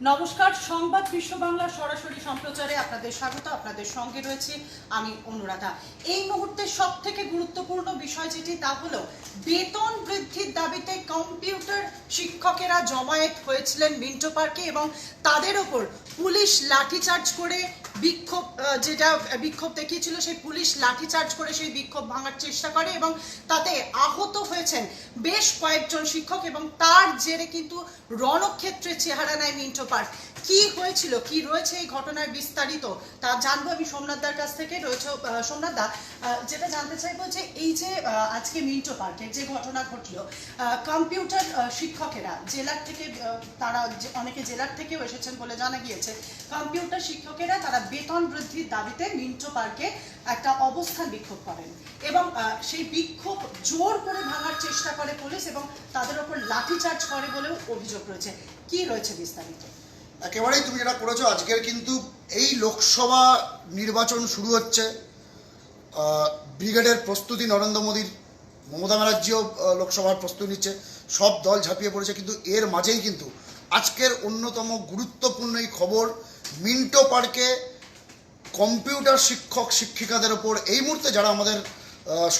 নমস্কার, সংবাদ বিশ্ব বাংলা সরাসরি সম্প্রচারে আপনাদের স্বাগত, আপনাদের সঙ্গে রয়েছে আমি অনুরাধা। এই মুহূর্তে সব থেকে গুরুত্বপূর্ণ বিষয় যেটি, তা হলো বেতন বৃদ্ধির দাবিতে কম্পিউটার শিক্ষকেরা জমায়েত হয়েছিলেন মিন্টো পার্কে এবং তাদের ওপর পুলিশ লাঠিচার্জ করে বিক্ষোভ যেটা বিক্ষোভ দেখিয়েছিল সেই পুলিশ লাঠিচার্জ করে সেই বিক্ষোভ ভাঙার চেষ্টা করে এবং তাতে আহত হয়েছেন বেশ কয়েকজন শিক্ষক এবং তার জেরে কিন্তু রণক্ষেত্রে চেহারা নেয় মিন্টো পার্ক। কি হয়েছিল? কি রয়েছে এই ঘটনার বিস্তারিত? তা জানব আমি সোমনাথদার কাছ থেকে। রয়েছে আহ, সোমনাথ দা যেটা জানতে চাইব যে এই যে আজকে মিন্টো পার্কে যে ঘটনা ঘটলো কম্পিউটার শিক্ষকেরা জেলার থেকে তারা অনেকে জেলার থেকেও এসেছেন বলে জানা গিয়েছে। কম্পিউটার শিক্ষকেরা তারা বেতন বৃদ্ধির দাবিতে মিন্টো পার্কে একটা অবস্থান বিক্ষোভ করেন এবং সেই বিক্ষোভ জোর করে ভাঙার চেষ্টা করে পুলিশ এবং তাদের ওপর লাঠিচার্জ করে বলেও অভিযোগ রয়েছে। কি রয়েছে বিস্তারিত? একেবারেই তুমি যেটা করেছ, আজকের কিন্তু এই লোকসভা নির্বাচন শুরু হচ্ছে। ব্রিগেডের প্রস্তুতি নরেন্দ্র মোদীর, মমতা ব্যানার্জিও লোকসভার প্রস্তুতি নিচ্ছে। সব দল ঝাঁপিয়ে পড়েছে, কিন্তু এর মাঝেই কিন্তু আজকের অন্যতম গুরুত্বপূর্ণ এই খবর মিন্টো পার্কে কম্পিউটার শিক্ষক, শিক্ষিকাদের ওপর এই মুহূর্তে যারা আমাদের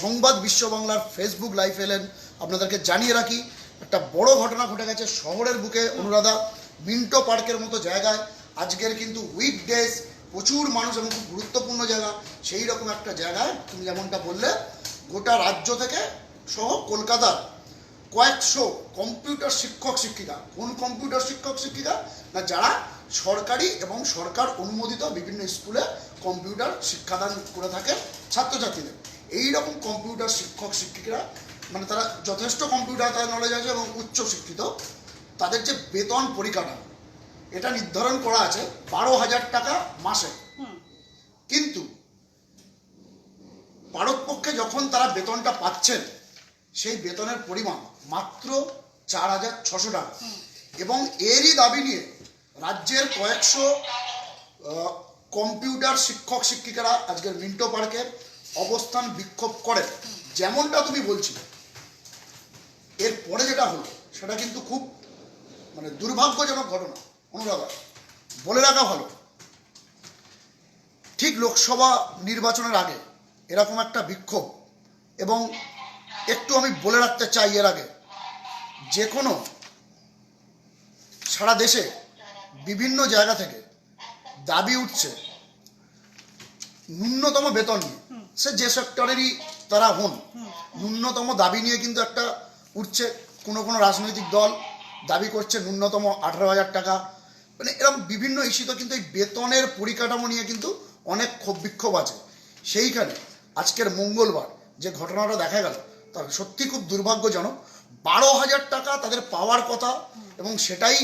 সংবাদ বিশ্ব বাংলার ফেসবুক লাইভ এলেন, আপনাদেরকে জানিয়ে রাখি, একটা বড় ঘটনা ঘটে গেছে শহরের বুকে অনুরাধা, মিন্টো পার্কের মতো জায়গায়। আজকের কিন্তু উইক উইকডেজ প্রচুর মানুষ এবং খুব গুরুত্বপূর্ণ জায়গা। সেই রকম একটা জায়গায়, তুমি যেমনটা বললে, গোটা রাজ্য থেকে সহ কলকাতার কয়েকশো কম্পিউটার শিক্ষক শিক্ষিকা। কোন কম্পিউটার শিক্ষক শিক্ষিকা? না যারা সরকারি এবং সরকার অনুমোদিত বিভিন্ন স্কুলে কম্পিউটার শিক্ষাদান করে থাকে ছাত্রছাত্রীদের। এই রকম কম্পিউটার শিক্ষক শিক্ষিকারা মানে তারা যথেষ্ট কম্পিউটার তাদের নলেজ আছে এবং উচ্চ শিক্ষিত তাদের যে বেতন পরিকাঠামো এটা নির্ধারণ করা আছে বারো হাজার টাকা মাসে। কিন্তু পারতপক্ষে যখন তারা বেতনটা পাচ্ছেন সেই বেতনের পরিমাণ মাত্র চার হাজার ছশো টাকা। এবং এরই দাবি নিয়ে রাজ্যের কয়েকশো কম্পিউটার শিক্ষক শিক্ষিকারা আজকের মিন্টো পার্কের অবস্থান বিক্ষোভ করেন। যেমনটা তুমি বলছিলে। এরপরে যেটা হলো, সেটা কিন্তু খুব মানে দুর্ভাগ্যজনক ঘটনা। অনুরাধা বলে রাখা ভালো। ঠিক লোকসভা নির্বাচনের আগে এরকম একটা বিক্ষোভ এবং একটু আমি বলে রাখতে চাই এর আগে। যে কোনো সারা দেশে বিভিন্ন জায়গা থেকে দাবি উঠছে, ন্যূনতম বেতন নিয়ে। সে যে সেক্টরেরই তারা হন, ন্যূনতম দাবি নিয়ে কিন্তু একটা উঠছে। কোনো কোনো রাজনৈতিক দল দাবি করছে ন্যূনতম আঠারো হাজার টাকা। মানে এরকম বিভিন্ন ইস্যুতে কিন্তু এই বেতনের পরিকাঠামো নিয়ে কিন্তু অনেক ক্ষোভ বিক্ষোভ আছে। সেইখানে আজকের মঙ্গলবার যে ঘটনাটা দেখা গেল সত্যি খুব দুর্ভাগ্যজনক বারো হাজার টাকা তাদের পাওয়ার কথা এবং সেটাই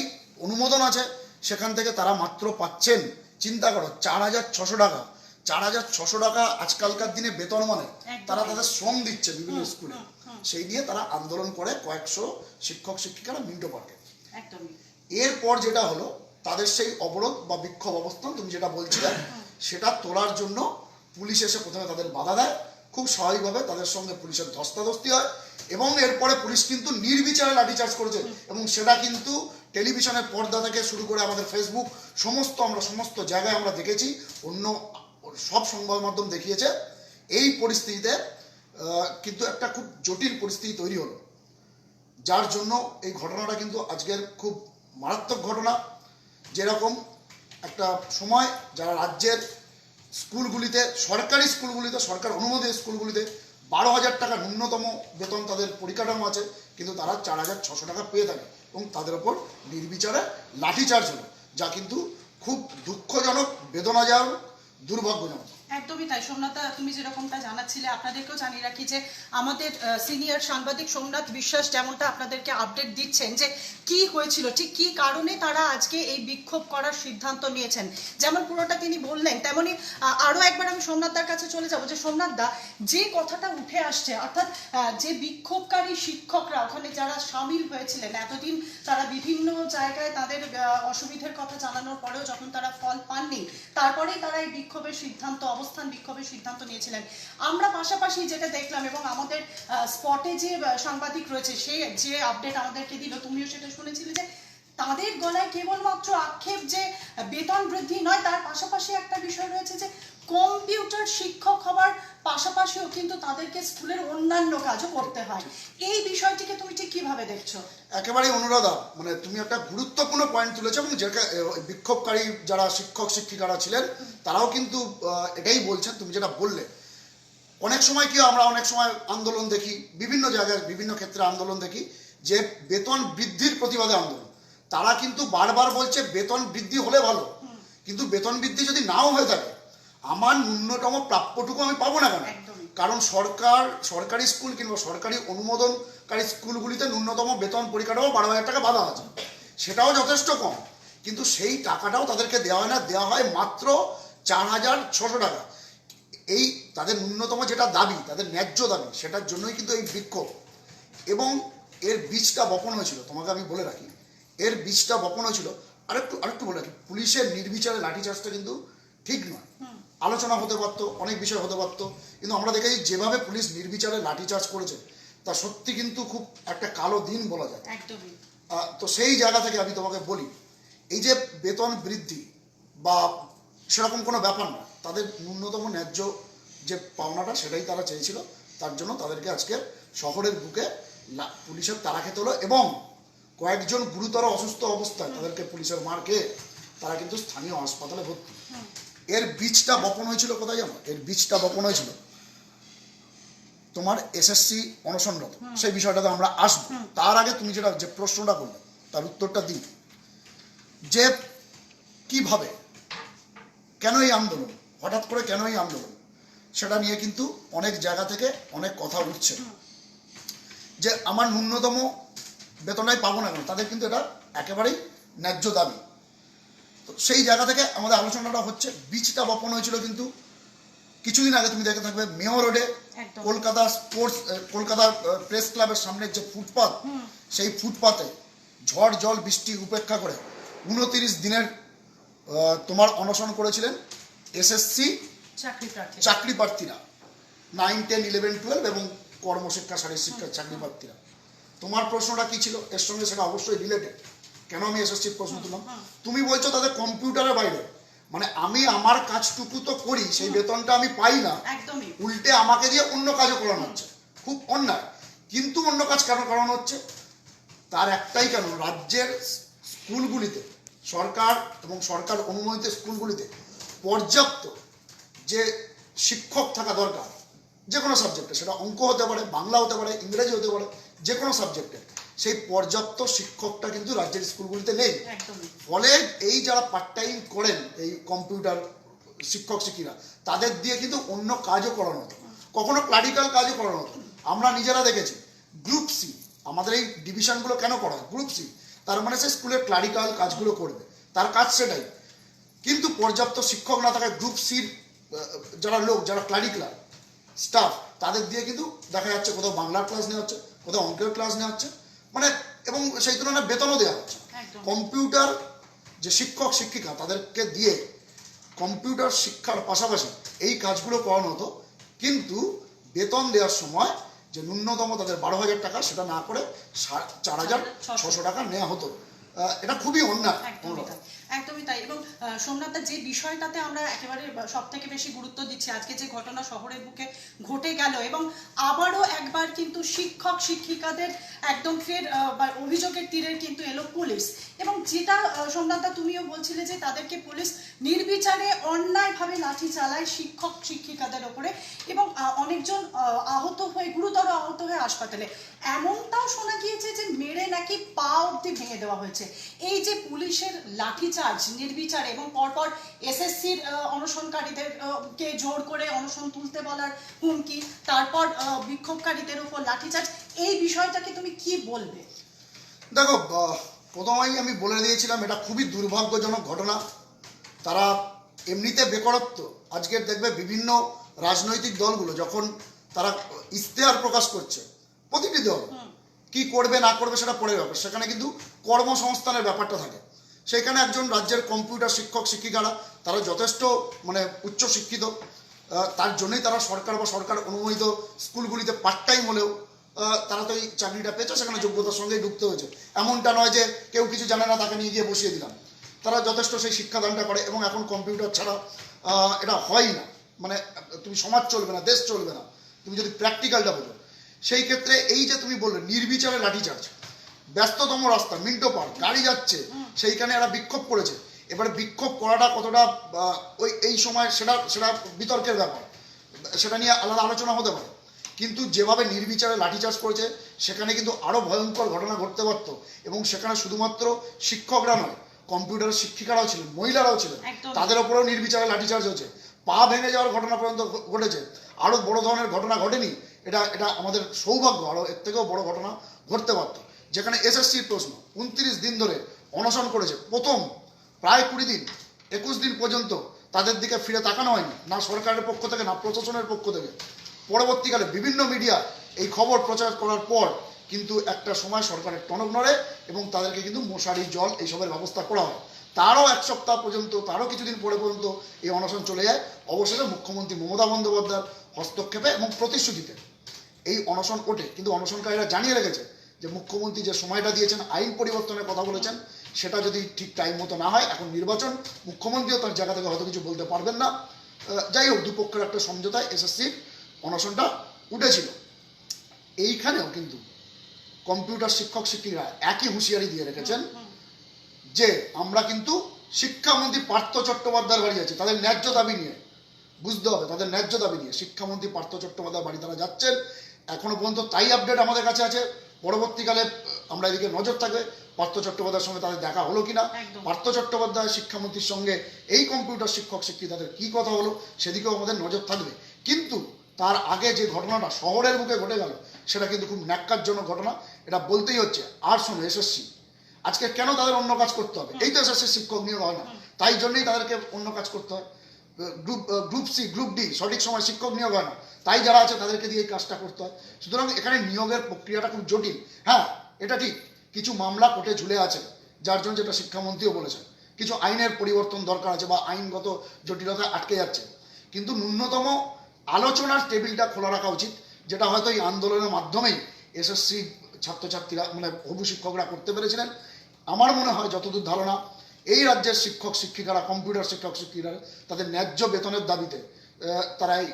অনুমোদন আছে সেখান থেকে তারা মাত্র পাচ্ছেন চিন্তা করো চার হাজার ছশো টাকা। চার হাজার ছশো টাকা আজকালকার দিনে বেতন মানে তারা তাদের শ্রম দিচ্ছে বিভিন্ন স্কুলে। সেই নিয়ে তারা আন্দোলন করে কয়েকশো শিক্ষক শিক্ষিকারা মিন্টো পার্কে। এরপর যেটা হলো তাদের সেই অবরোধ বা বিক্ষোভ অবস্থান তুমি যেটা বলছিলে সেটা তোলার জন্য পুলিশ এসে প্রথমে তাদের বাধা দেয় খুব স্বাভাবিকভাবে তাদের সঙ্গে পুলিশের ধস্তাধস্তি হয় এবং এরপরে পুলিশ কিন্তু নির্বিচারে লাঠিচার্জ করেছে। এবং সেটা কিন্তু টেলিভিশনের পর্দা থেকে শুরু করে আমাদের ফেসবুক, সমস্ত আমরা, সমস্ত জায়গায় আমরা দেখেছি, অন্য সব সংবাদ মাধ্যম দেখিয়েছে। এই পরিস্থিতিতে কিন্তু একটা খুব জটিল পরিস্থিতি তৈরি হলো। যার জন্য এই ঘটনাটা কিন্তু আজকের খুব মারাত্মক ঘটনা। যেরকম একটা সময় যারা রাজ্যের স্কুলগুলিতে, সরকারি স্কুলগুলিতে, সরকার অনুমোদিত স্কুলগুলিতে বারো হাজার টাকা ন্যূনতম বেতন তাদের পরিকাঠামো আছে, কিন্তু তারা চার হাজার ছশো টাকা পেয়ে থাকে এবং তাদের ওপর নির্বিচারে লাঠিচার্জ হলো, যা কিন্তু খুব দুঃখজনক, বেদনাজনক, দুর্ভাগ্যজনক। একদমই তাই। সোমনাথা তুমি যেরকমটা জানাচ্ছিলে আপনাদেরকেও জানিয়ে রাখি যে আমাদের সিনিয়র সাংবাদিক সোমনাথ বিশ্বাস যেমনটা আপনাদেরকে আপডেট দিচ্ছেন যে কি হয়েছিল ঠিক কি কারণে তারা আজকে এই বিক্ষোভ করার সিদ্ধান্ত নিয়েছেন। যেমন পুরোটা তিনি বললেন তেমনি আহ, আরও একবার আমি সোমনাথদার কাছে চলে যাব যে সোমনাথ দা যে কথাটা উঠে আসছে অর্থাৎ যে বিক্ষোভকারী শিক্ষকরা ওখানে যারা সামিল হয়েছিলেন এতদিন তারা বিভিন্ন জায়গায় তাদের অসুবিধার কথা জানানোর পরেও যখন তারা ফল পাননি তারপরেই তারা এই বিক্ষোভের সিদ্ধান্ত অবস্থান বিক্ষোভের সিদ্ধান্ত নিয়েছিলেন। আমরা পাশাপাশি যেটা দেখলাম এবং আমাদের স্পটে যে সাংবাদিক রয়েছে, সে যে আপডেট আমাদেরকে দিল, তুমিও সেটা শুনেছিলে যে তাদের গলায় কেবলমাত্র আক্ষেপ যে বেতন বৃদ্ধি নয়, তার পাশাপাশি একটা বিষয় রয়েছে যে কম্পিউটার শিক্ষক হওয়ার পাশাপাশিও কিন্তু তাদেরকে স্কুলের অন্যান্য কাজও করতে হয়। এই বিষয়টিকে তুমি ঠিক কীভাবে দেখছ? একেবারেই অনুরাধা মানে তুমি একটা গুরুত্বপূর্ণ পয়েন্ট তুলেছো এবং যেটা বিক্ষোভকারী যারা শিক্ষক, শিক্ষিকারা ছিলেন, তারাও কিন্তু এটাই বলছেন, তুমি যেটা বললে। অনেক সময় কি আমরা অনেক সময় আন্দোলন দেখি, বিভিন্ন জায়গায় বিভিন্ন ক্ষেত্রে আন্দোলন দেখি, যে বেতন বৃদ্ধির প্রতিবাদে আন্দোলন। তারা কিন্তু বারবার বলছে, বেতন বৃদ্ধি হলে ভালো, কিন্তু বেতন বৃদ্ধি যদি নাও হয়ে থাকে আমার ন্যূনতম প্রাপ্যটুকু আমি পাবো না কেন? কারণ সরকার সরকারি স্কুল কিংবা সরকারি অনুমোদনকারী স্কুলগুলিতে ন্যূনতম বেতন পরিকাঠামো বারো হাজার টাকা বাধা আছে। সেটাও যথেষ্ট কম। কিন্তু সেই টাকাটাও তাদেরকে দেওয়া হয় না দেওয়া হয় মাত্র চার হাজার ছশো টাকা। এই তাদের ন্যূনতম যেটা দাবি তাদের ন্যায্য দাবি সেটার জন্যই কিন্তু এই বিক্ষোভ। এবং এর বীজটা বপন হয়েছিল তোমাকে আমি বলে রাখি এর বীজটা বপন হয়েছিল। আরেকটু আরেকটু বলে রাখি পুলিশের নির্বিচারে লাঠিচার্জটা কিন্তু ঠিক নয়। আলোচনা হতে পারতো অনেক বিষয় হতে পারতো কিন্তু আমরা দেখেছি যেভাবে পুলিশ নির্বিচারে লাঠিচার্জ করেছে তা সত্যি কিন্তু খুব একটা কালো দিন বলা যায়। একদমই। তো সেই জায়গা থেকে আমি তোমাকে বলি এই যে বেতন বৃদ্ধি বা সেরকম কোনো ব্যাপার না তাদের ন্যূনতম ন্যায্য যে পাওনাটা সেটাই তারা চেয়েছিল তার জন্য তাদেরকে আজকে শহরের বুকে পুলিশের তারা খেতে হলো এবং কয়েকজন গুরুতর অসুস্থ অবস্থায় তাদেরকে পুলিশের মার খেয়ে তারা কিন্তু স্থানীয় হাসপাতালে ভর্তি। এর বীজটা বপন হয়েছিল কোথায় জানো? এর বীজটা বপন হয়েছিল তোমার এসএসসি অনশনরত। সেই বিষয়টাতে আমরা আসব। তার আগে তুমি যেটা যে প্রশ্নটা করলে তার উত্তরটা দিই। যে কীভাবে কেন এই আন্দোলন হঠাৎ করে কেন এই আন্দোলন সেটা নিয়ে কিন্তু অনেক জায়গা থেকে অনেক কথা উঠছে। যে আমার ন্যূনতম বেতনাই পাবো না কেন? তাদের কিন্তু এটা একেবারেই ন্যায্য দাবি। তো সেই জায়গা থেকে আমাদের আলোচনাটা হচ্ছে। বীজটা বপন হয়েছিল কিন্তু কিছুদিন আগে তুমি দেখে থাকবে মেয়র রোডে কলকাতা স্পোর্টস কলকাতা প্রেস ক্লাবের সামনের যে ফুটপাথ সেই ফুটপাতে ঝড় জল বৃষ্টি উপেক্ষা করে উনতিরিশ দিনের তোমার অনশন করেছিলেন এসএসসি চাকরি প্রার্থীরা। নাইন টেন ইলেভেন টুয়েলভ এবং কর্মশিক্ষা শারীর শিক্ষার চাকরি প্রার্থীরা। তোমার প্রশ্নটা কি ছিল? এর সঙ্গে সেটা অবশ্যই রিলেটেড কেন আমি এসএসসির প্রশ্ন তুললাম? তুমি বলছো তাদের কম্পিউটারের বাইরে। মানে আমি আমার কাজটুকু তো করি সেই বেতনটা আমি পাই না। একদমই। উল্টে আমাকে দিয়ে অন্য কাজও করানো হচ্ছে। খুব অন্যায়। কিন্তু অন্য কাজ কেন করানো হচ্ছে? তার একটাই কেন? রাজ্যের স্কুলগুলিতে সরকার এবং সরকার অনুমোদিত স্কুলগুলিতে পর্যাপ্ত যে শিক্ষক থাকা দরকার যে কোনো সাবজেক্টে সেটা অঙ্ক হতে পারে বাংলা হতে পারে ইংরেজি হতে পারে যে কোনো সাবজেক্টে সেই পর্যাপ্ত শিক্ষকটা কিন্তু রাজ্যের স্কুলগুলিতে নেই। ফলে এই যারা পার্ট টাইম করেন এই কম্পিউটার শিক্ষক শিক্ষিকা তাদের দিয়ে কিন্তু অন্য কাজও করানো হতো। কখনো ক্লারিক্যাল কাজও করানো হতো। আমরা নিজেরা দেখেছি গ্রুপ সি আমাদের এই ডিভিশনগুলো কেন করা হয়? গ্রুপ সি তার মানে সে স্কুলের ক্লারিক্যাল কাজগুলো করবে। তার কাজ সেটাই। কিন্তু পর্যাপ্ত শিক্ষক না থাকায় গ্রুপ সির যারা লোক যারা ক্লারিক্যাল স্টাফ তাদের দিয়ে কিন্তু দেখা যাচ্ছে কোথাও বাংলার ক্লাস নেওয়া হচ্ছে কোথাও অঙ্কের ক্লাস নেওয়া হচ্ছে। মানে এবং সেই তুলনায় বেতনও দেওয়া হচ্ছে। কম্পিউটার যে শিক্ষক শিক্ষিকা তাদেরকে দিয়ে কম্পিউটার শিক্ষার পাশাপাশি এই কাজগুলো করানো হতো। কিন্তু বেতন দেওয়ার সময় যে ন্যূনতম তাদের বারো হাজার টাকা সেটা না করে চার হাজার ছশো টাকা নেওয়া হতো। এটা খুবই অন্যায় একদমই তাই এবং সোমনাথদা যে বিষয়টাতে আমরা একেবারে সব থেকে বেশি গুরুত্ব দিচ্ছি আজকে যে ঘটনা শহরের বুকে ঘটে গেল এবং আবারও একবার কিন্তু শিক্ষক শিক্ষিকাদের একদম ফের অভিযোগের তীরের কিন্তু এলো পুলিশ। এবং যেটা সোমনাথদা তুমিও বলছিলে যে তাদেরকে পুলিশ নির্বিচারে অন্যায়ভাবে লাঠি চালায় শিক্ষক শিক্ষিকাদের ওপরে এবং অনেকজন আহত হয়ে গুরুতর আহত হয়ে হাসপাতালে। এমনটাও শোনা গিয়েছে যে মেরে নাকি পা অব্দি ভেঙে দেওয়া হয়েছে। এই যে পুলিশের লাঠিচার্জ নির্বিচারে এবং পরপর এসএসসির অনশনকারীদের কে জোর করে অনশন তুলতে বলার হুমকি তারপর বিক্ষোভকারীদের উপর লাঠিচার্জ এই বিষয়টাকে তুমি কি বলবে? দেখো প্রথমেই আমি বলে দিয়েছিলাম এটা খুবই দুর্ভাগ্যজনক ঘটনা। তারা এমনিতে বেকারত্ব। আজকের দেখবে বিভিন্ন রাজনৈতিক দলগুলো যখন তারা ইশতেহার প্রকাশ করছে প্রতিটি দল। কি করবে, না করবে সেটা পরের ব্যাপার সেখানে কিন্তু কর্মসংস্থানের ব্যাপারটা থাকে। সেখানে একজন রাজ্যের কম্পিউটার শিক্ষক, শিক্ষিকারা, তারা যথেষ্ট মানে উচ্চ শিক্ষিত। তার জন্যই তারা সরকার বা সরকার অনুমোদিত স্কুলগুলিতে পার্ট টাইম হলেও তারা তো এই চাকরিটা পেয়েছে, সেখানে যোগ্যতার সঙ্গেই ঢুকতে হয়েছে। এমনটা নয় যে কেউ কিছু জানে না, তাকে নিয়ে গিয়ে বসিয়ে দিলাম। তারা যথেষ্ট সেই শিক্ষাদানটা করে এবং এখন কম্পিউটার ছাড়া এটা হয় না। মানে তুমি সমাজ চলবে না, দেশ চলবে না। তুমি যদি প্র্যাকটিক্যালটা বোঝো। সেই ক্ষেত্রে এই যে তুমি বললে নির্বিচারে লাঠিচার্জ। ব্যস্ততম রাস্তা মিন্টো পার্ক গাড়ি যাচ্ছে সেইখানে এরা বিক্ষোভ করেছে। এবারে বিক্ষোভ করাটা কতটা ওই এই সময় সেটা সেটা বিতর্কের ব্যাপার। সেটা নিয়ে আলাদা আলোচনা হতে পারে। কিন্তু যেভাবে নির্বিচারে লাঠিচার্জ করেছে সেখানে কিন্তু আরও ভয়ঙ্কর ঘটনা ঘটতে পারত। এবং সেখানে শুধুমাত্র শিক্ষকরা নয় কম্পিউটারের শিক্ষিকারাও ছিলেন মহিলারাও ছিলেন তাদের ওপরেও নির্বিচারে লাঠিচার্জ হয়েছে। পা ভেঙে যাওয়ার ঘটনা পর্যন্ত ঘটেছে। আরও বড় ধরনের ঘটনা ঘটেনি। এটা এটা আমাদের সৌভাগ্য আরও এর থেকেও বড় ঘটনা ঘটতে পারত। যেখানে এসএসসির প্রশ্ন উনত্রিশ দিন ধরে অনশন করেছে। প্রথম প্রায় কুড়ি দিন, একুশ দিন পর্যন্ত তাদের দিকে ফিরে তাকানো হয়নি, না সরকারের পক্ষ থেকে, না প্রশাসনের পক্ষ থেকে। পরবর্তীকালে বিভিন্ন মিডিয়া এই খবর প্রচার করার পর কিন্তু একটা সময় সরকারের টনক নড়ে এবং তাদেরকে কিন্তু মশারি, জল এইসবের ব্যবস্থা করা হয়। তারও এক সপ্তাহ পর্যন্ত, তারও কিছুদিন পরে পর্যন্ত এই অনশন চলে যায়। অবশেষে মুখ্যমন্ত্রী মমতা বন্দ্যোপাধ্যায়ের হস্তক্ষেপে এবং প্রতিশ্রুতিতে এই অনশন ওঠে কিন্তু অনশনকারীরা জানিয়ে রেখেছে যে মুখ্যমন্ত্রী যে সময়টা দিয়েছেন আইন পরিবর্তনের কথা বলেছেন সেটা যদি ঠিক টাইম মতো না হয় এখন নির্বাচন মুখ্যমন্ত্রীও তার জায়গা থেকে হয়তো কিছু বলতে পারবেন না। যাই হোক দুপক্ষের একটা সমঝোতায় এসএসসি অনশনটা উঠেছিল। এইখানেও কিন্তু কম্পিউটার শিক্ষক শিক্ষিকা একই হুঁশিয়ারি দিয়ে রেখেছেন যে আমরা কিন্তু শিক্ষামন্ত্রী পার্থ চট্টোপাধ্যায়ের বাড়ি আছে তাদের ন্যায্য দাবি নিয়ে। বুঝতে হবে তাদের ন্যায্য দাবি নিয়ে শিক্ষামন্ত্রী পার্থ চট্টোপাধ্যায়ের বাড়ি তারা যাচ্ছেন এখনও পর্যন্ত তাই আপডেট আমাদের কাছে আছে। পরবর্তীকালে আমরা এদিকে নজর থাকবে। পার্থ চট্টোপাধ্যায়ের সঙ্গে তাদের দেখা হলো কিনা। পার্থ চট্টোপাধ্যায় শিক্ষামন্ত্রীর সঙ্গে এই কম্পিউটার শিক্ষক শিক্ষিকাদের কি কথা হলো সেদিকেও আমাদের নজর থাকবে। কিন্তু তার আগে যে ঘটনাটা শহরের মুখে ঘটে গেল সেটা কিন্তু খুব ন্যাক্কারজনক ঘটনা। এটা বলতেই হচ্ছে আর শোনো এসএসসি আজকে কেন তাদের অন্য কাজ করতে হবে? এই তো এসএসসি শিক্ষক নিয়োগ হয় না। তাই জন্যই তাদেরকে অন্য কাজ করতে হয়। Group group C group D সঠিক সময় শিক্ষক নিয়োগ হয় না। তাই যারা আছে, তাদেরকে দিয়ে এই কাজটা করতে হয়। সুতরাং এখানে নিয়োগের প্রক্রিয়াটা খুব জটিল। হ্যাঁ এটা ঠিক। কিছু মামলা কোর্টে ঝুলে আছে, যার জন্য যেটা শিক্ষামন্ত্রীও বলেছেন। কিছু আইনের পরিবর্তন দরকার আছে বা আইনগত জটিলতা আটকে যাচ্ছে। কিন্তু ন্যূনতম আলোচনার টেবিলটা খোলা রাখা উচিত, যেটা হয়তো এই আন্দোলনের মাধ্যমেই এসএসসি ছাত্রছাত্রীরা মানে হবু শিক্ষকরা করতে পেরেছিলেন। আমার মনে হয়, যতদূর ধারণা এই রাজ্যের শিক্ষক শিক্ষিকারা কম্পিউটার শিক্ষক শিক্ষিকারা তাদের ন্যায্য বেতনের দাবিতে তারা এই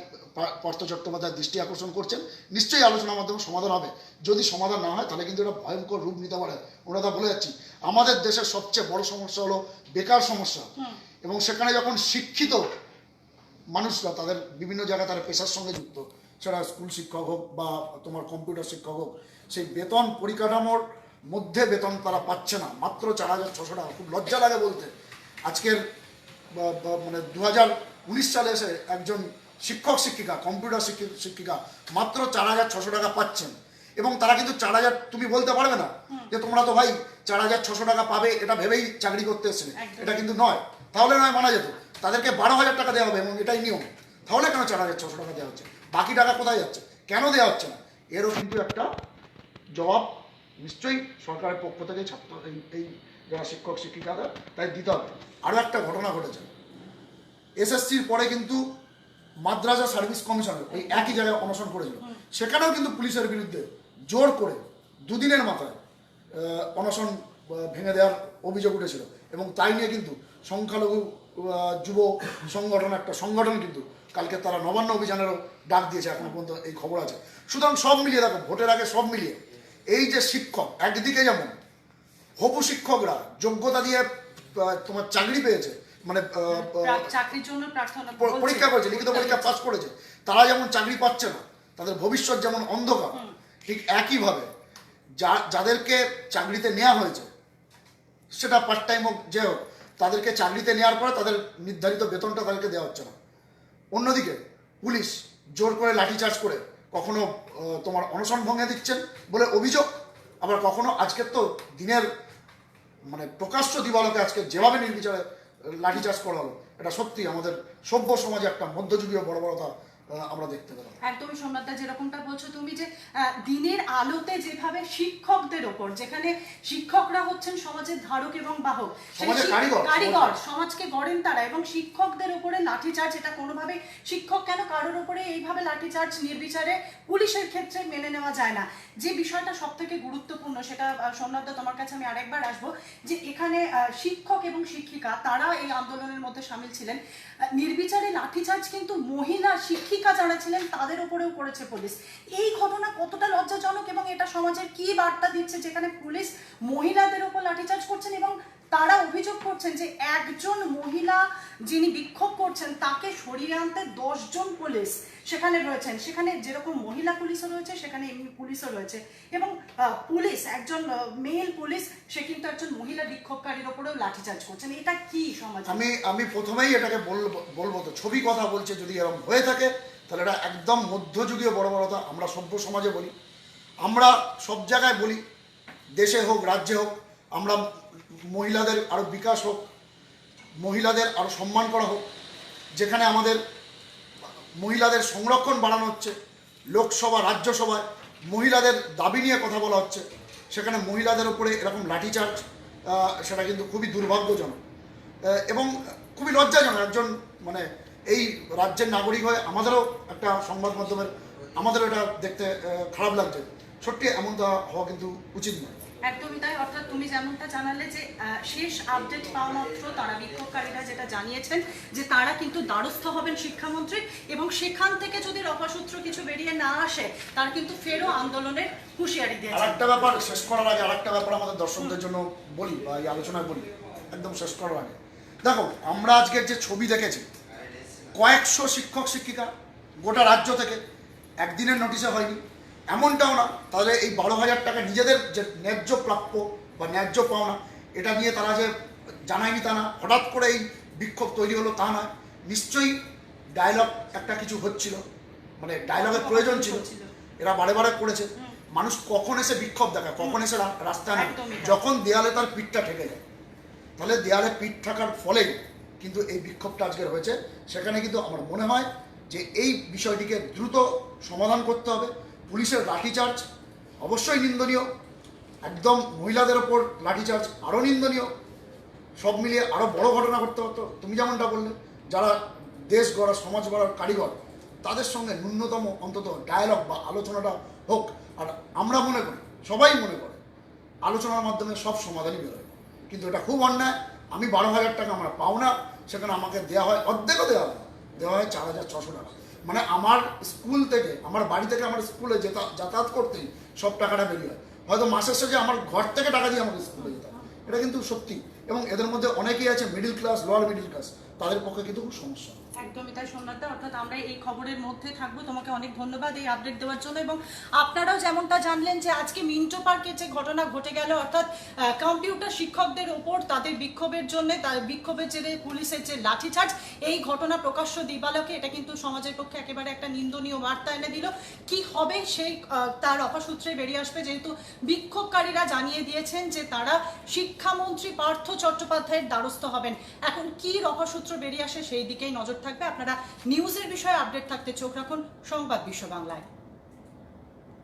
পার্থ চট্টোপাধ্যায়ের দৃষ্টি আকর্ষণ করছেন। নিশ্চয়ই আলোচনার মাধ্যমে সমাধান হবে। যদি সমাধান না হয় তাহলে কিন্তু এটা ভয়ঙ্কর রূপ নিতে পারে। ওরা তা বলে যাচ্ছি। আমাদের দেশের সবচেয়ে বড় সমস্যা হলো বেকার সমস্যা। এবং সেখানে যখন শিক্ষিত মানুষরা তাদের বিভিন্ন জায়গায় তারা পেশার সঙ্গে যুক্ত সেটা স্কুল শিক্ষক হোক বা তোমার কম্পিউটার শিক্ষক হোক সেই বেতন পরিকাঠামোর মধ্যে বেতন তারা পাচ্ছে না। মাত্র চার হাজার ছশো টাকা। খুব লজ্জা লাগে বলতে। আজকের মানে দু হাজার উনিশ সালে এসে একজন শিক্ষক শিক্ষিকা কম্পিউটার শিক্ষি- শিক্ষিকা মাত্র চার হাজার ছশো টাকা পাচ্ছেন। এবং তারা কিন্তু চার হাজার তুমি বলতে পারবে না যে তোমরা তো ভাই চার হাজার ছশো টাকা পাবে এটা ভেবেই চাকরি করতে এসেছিলে। এটা কিন্তু নয়। তাহলে নয় মানা যেত। তাদেরকে বারো হাজার টাকা দেওয়া হবে এবং এটাই নিয়ম। তাহলে কেন চার হাজার ছশো টাকা দেওয়া হচ্ছে? বাকি টাকা কোথায় যাচ্ছে? কেন দেওয়া হচ্ছে না? এরও কিন্তু একটা জবাব নিশ্চয়ই সরকারের পক্ষ থেকে ছাত্র এই এই যারা শিক্ষক শিক্ষিকারা তাই দিতে হবে। আরও একটা ঘটনা ঘটেছে। এসএসসির পরে কিন্তু মাদ্রাসা সার্ভিস কমিশনের ওই একই জায়গায় অনশন করেছিল। সেখানেও কিন্তু পুলিশের বিরুদ্ধে জোর করে দুদিনের মাথায় অনশন ভেঙে দেওয়ার অভিযোগ উঠেছিল। এবং তাই নিয়ে কিন্তু সংখ্যালঘু যুব সংগঠন একটা সংগঠন কিন্তু কালকে তারা নবান্ন অভিযানেরও ডাক দিয়েছে এখনও পর্যন্ত এই খবর আছে। সুতরাং সব মিলিয়ে দেখো ভোটের আগে সব মিলিয়ে এই যে শিক্ষক একদিকে যেমন হবু শিক্ষকরা যোগ্যতা দিয়ে তোমার চাকরি পেয়েছে মানে চাকরির জন্য প্রার্থনা পরীক্ষা করেছে লিখিত পরীক্ষা পাস করেছে তারা যেমন চাকরি পাচ্ছে না তাদের ভবিষ্যৎ যেমন অন্ধকার ঠিক একইভাবে যা যাদেরকে চাকরিতে নেওয়া হয়েছে সেটা পার্ট টাইম হোক যে হোক তাদেরকে চাকরিতে নেওয়ার পরে তাদের নির্ধারিত বেতনটা তাদেরকে দেওয়া হচ্ছে না। অন্যদিকে পুলিশ জোর করে লাঠিচার্জ করে কখনো তোমার অনশন ভঙ্গে দিচ্ছেন বলে অভিযোগ আবার কখনো আজকের তো দিনের মানে প্রকাশ্য দিবালকে আজকে যেভাবে নির্বিচারে লাঠিচার্জ করা হলো এটা সত্যি আমাদের সভ্য সমাজে একটা মধ্যযুগীয় বড় আহ, আমরা দেখতে পেলাম। একদমই সোমনাথদা যেরকমটা বলছো তুমি যে দিনের আলোতে যেভাবে শিক্ষকদের ওপর যেখানে শিক্ষকরা হচ্ছেন সমাজের ধারক এবং বাহক কারিগর, সমাজকে গড়েন তারা এবং শিক্ষকদের লাঠিচার্জ এটা কোনোভাবে শিক্ষক কেন কারোর উপরে এইভাবে লাঠিচার্জ নির্বিচারে পুলিশের ক্ষেত্রে মেনে নেওয়া যায় না? যে বিষয়টা সব থেকে গুরুত্বপূর্ণ সেটা সোমনাথদা তোমার কাছে আমি আরেকবার আসব যে এখানে শিক্ষক এবং শিক্ষিকা তারা এই আন্দোলনের মধ্যে সামিল ছিলেন। নির্বিচারে লাঠিচার্জ কিন্তু মহিলা শিক্ষিকা যারা ছিলেন তাদের উপরেও করেছে পুলিশ। এই ঘটনা কতটা লজ্জাজনক এবং এটা সমাজের কি বার্তা দিচ্ছে, যেখানে পুলিশ মহিলাদের উপর লাঠিচার্জ করছেন এবং তারা অভিযোগ করছেন যে একজন মহিলা যিনি বিক্ষোভ করছেন, তাকে সরিয়ে আনতে দশজন পুলিশ সেখানে রয়েছেন। সেখানে যেরকম মহিলা পুলিশও রয়েছে, সেখানে এমনি পুলিশও রয়েছে। এবং পুলিশ, একজন মেল পুলিশ, সে কিন্তু একজন মহিলা বিক্ষোভকারীর ওপরেও লাঠিচার্জ করছেন। এটা কি সমাজ? আমি আমি প্রথমেই এটাকে বলব বলব তো, ছবি কথা বলছে যদি এরকম হয়ে থাকে, তাহলে এটা একদম মধ্যযুগীয় বর্বরতা। আমরা সভ্য সমাজে বলি। আমরা সব জায়গায় বলি, দেশে হোক, রাজ্যে হোক আমরা মহিলাদের আরও বিকাশ হোক, মহিলাদের আরও সম্মান করা হোক, যেখানে আমাদের মহিলাদের সংরক্ষণ বাড়ানো হচ্ছে, লোকসভা, রাজ্যসভায় মহিলাদের দাবি নিয়ে কথা বলা হচ্ছে, সেখানে মহিলাদের উপরে এরকম লাঠিচার্জ সেটা কিন্তু খুবই দুর্ভাগ্যজনক। এবং খুবই লজ্জাজনক একজন মানে এই রাজ্যের নাগরিক হয়ে আমাদেরও একটা সংবাদ মাধ্যমের, আমাদেরও এটা দেখতে খারাপ লাগছে। সত্যি এমনটা হওয়া কিন্তু উচিত নয়। একদমই তাই। অর্থাৎ তুমি যেমনটা জানালে যে শেষ আপডেট পাওয়া মাত্র তারা বিক্ষোভকারীরা যেটা জানিয়েছেন যে তারা কিন্তু দ্বারস্থ হবেন শিক্ষামন্ত্রী এবং সেখান থেকে যদি রফাসূত্র কিছু বেরিয়ে না আসে, তার কিন্তু ফেরও আন্দোলনের হুঁশিয়ারি আর দিয়েছেন। একটা ব্যাপার, শেষ করার আগে আরেকটা ব্যাপার আমাদের দর্শকদের জন্য বলি বা এই আলোচনায় বলি, একদম শেষ করার আগে। দেখো, আমরা আজকের যে ছবি দেখেছি, কয়েকশো শিক্ষক শিক্ষিকা গোটা রাজ্য থেকে, একদিনের নোটিশে হয়নি। এমনটাও না। তাহলে এই বারো হাজার টাকা নিজেদের যে ন্যায্য প্রাপ্য বা ন্যায্য পাওনা এটা নিয়ে তারা যে জানায়নি তা না। হঠাৎ করে এই বিক্ষোভ তৈরি হলো তা না নিশ্চয়ই ডায়লগ একটা কিছু হচ্ছিল। মানে ডায়লগের প্রয়োজন ছিল। এরা বারে বারে করেছে। মানুষ কখন এসে বিক্ষোভ দেখায় কখন এসে রা- রাস্তায় নামে? যখন দেয়ালে তার পিঠটা ঠেকে যায়। তাহলে দেয়ালে পিঠ থাকার ফলে কিন্তু এই বিক্ষোভটা আজকের হয়েছে। সেখানে কিন্তু আমার মনে হয় যে এই বিষয়টিকে দ্রুত সমাধান করতে হবে। পুলিশের লাঠিচার্জ অবশ্যই নিন্দনীয়। একদম মহিলাদের ওপর লাঠিচার্জ আরও নিন্দনীয়। সব মিলিয়ে আরও বড় ঘটনা ঘটতে হতো। তুমি যেমনটা বললে, যারা দেশ গড়া, সমাজ গড়ার কারিগর, তাদের সঙ্গে ন্যূনতম অন্তত ডায়ালগ বা আলোচনাটা হোক। আর আমরা মনে করি, সবাই মনে করে, আলোচনার মাধ্যমে সব সমাধানই বেরোয়। কিন্তু এটা খুব অন্যায়। আমি বারো হাজার টাকা আমরা পাও না সেখানে আমাকে দেওয়া হয়, অর্ধেকও দেওয়া হয় দেওয়া হয় চার হাজার ছশো টাকা। মানে আমার স্কুল থেকে, আমার বাড়ি থেকে আমার স্কুলে যেতা, যাতায়াত করতেই সব টাকাটা বেরিয়ে হয় হয়তো মাসের শেষে আমার ঘর থেকে টাকা দিয়ে আমাকে স্কুলে যেতে এটা কিন্তু সত্যি। এবং এদের মধ্যে অনেকেই আছে middle class lower middle class তাদের পক্ষে কিন্তু খুব সমস্যা। একদমই তাই সোমনাথদা। অর্থাৎ আমরা এই খবরের মধ্যে থাকব। তোমাকে অনেক ধন্যবাদ এই আপডেট দেওয়ার জন্য এবং আপনারাও যেমনটা জানলেন যে আজকে মিন্টো পার্কে যে ঘটনা ঘটে গেল, অর্থাৎ কম্পিউটার শিক্ষকদের ওপর তাদের বিক্ষোভের জন্য, তার বিক্ষোভের জেরে পুলিশের যে লাঠিচার্জ, এই ঘটনা প্রকাশ্য দিবালকে এটা কিন্তু সমাজের পক্ষে একেবারে একটা নিন্দনীয় বার্তা এনে দিল। কি হবে সেই তার অপসূত্রে বেরিয়ে আসবে যেহেতু বিক্ষোভকারীরা জানিয়ে দিয়েছেন যে তারা শিক্ষামন্ত্রী পার্থ চট্টোপাধ্যায়ের দ্বারস্থ হবেন। এখন কি রহস্যসূত্র বেরিয়ে আসে সেই দিকেই নজর থাকবে। আপনারা নিউজের বিষয়ে আপডেট থাকতে চোখ রাখুন সংবাদ বিশ্ব বাংলায়।